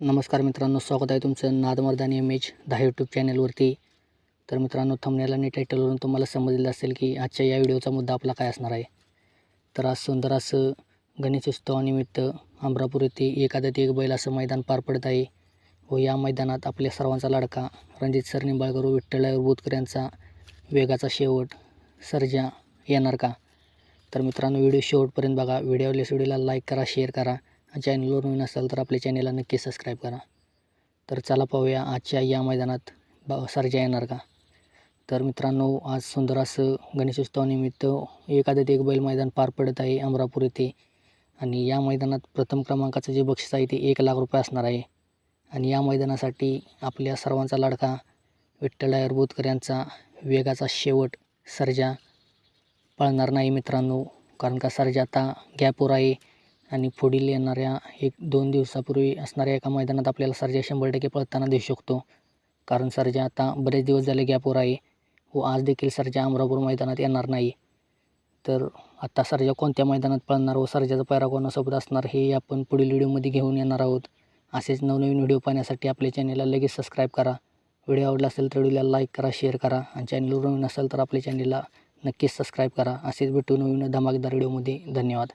नमस्कार मित्रांनो स्वागत आहे तुमचं नादमर्दानी एम एच दहा यूट्यूब चॅनलवरती तर मित्रांनो थंबनेल आणि टायटलवरून तुम्हाला समजलेलं असेल की आजच्या या व्हिडिओचा मुद्दा आपला काय असणार आहे. तर आज सुंदर असं गणेश उत्सवानिमित्त अमरापूर येथे एकादत एक बैल असं मैदान पार पडत आहे. व या मैदानात आपल्या सर्वांचा लाडका रणजित सर निंबाळकर व विठ्ठलराव बोतकर यांचा वेगाचा शेवट सर्जा येणार का? तर मित्रांनो व्हिडिओ शेवटपर्यंत बघा. व्हिडिओ व्हिडिओला लाईक करा शेअर करा. चॅनलवर नवीन असाल तर आपल्या चॅनलला नक्की सबस्क्राईब करा. तर चला पाहूया आजच्या या मैदानात बा सर्जा येणार का? तर मित्रांनो आज सुंदर असं गणेशोत्सवानिमित्त एखादं एक बैल मैदान पार पडत आहे अमरापूर येथे. आणि या मैदानात प्रथम क्रमांकाचं जे बक्षीस आहे ते एक लाख रुपये असणार आहे. आणि या मैदानासाठी आपल्या सर्वांचा लाडका विठ्ठल बोतकर यांचा वेगाचा शेवट सर्जा. पळणार नाही मित्रांनो कारण का सर्जा आता गॅपवर आहे. आणि पुढील येणाऱ्या एक दोन दिवसापूर्वी असणाऱ्या एका मैदानात आपल्याला सर्जा शंभर टक्के पळताना दिसू शकतो. कारण सर्जा आता बरेच दिवस झाले गॅपवर आहे व आज देखील सर्जा अमरापूर मैदानात येणार नाही. तर आता सर्जा कोणत्या मैदानात पळणार व सर्जाचा पैरा कोणासोबत असणार हे आपण पुढील व्हिडिओमध्ये घेऊन येणार आहोत. असेच नवनवीन व्हिडिओ पाहण्यासाठी आपल्या चॅनलला लगेच सबस्क्राईब करा. व्हिडिओ आवडला असेल तर व्हिडिओला लाईक करा शेअर करा आणि चॅनलवर नवीन असेल तर आपल्या चॅनलला नक्कीच सबस्क्राईब करा. असेच भेटू नवीन धमाकेदार व्हिडिओमध्ये धन्यवाद.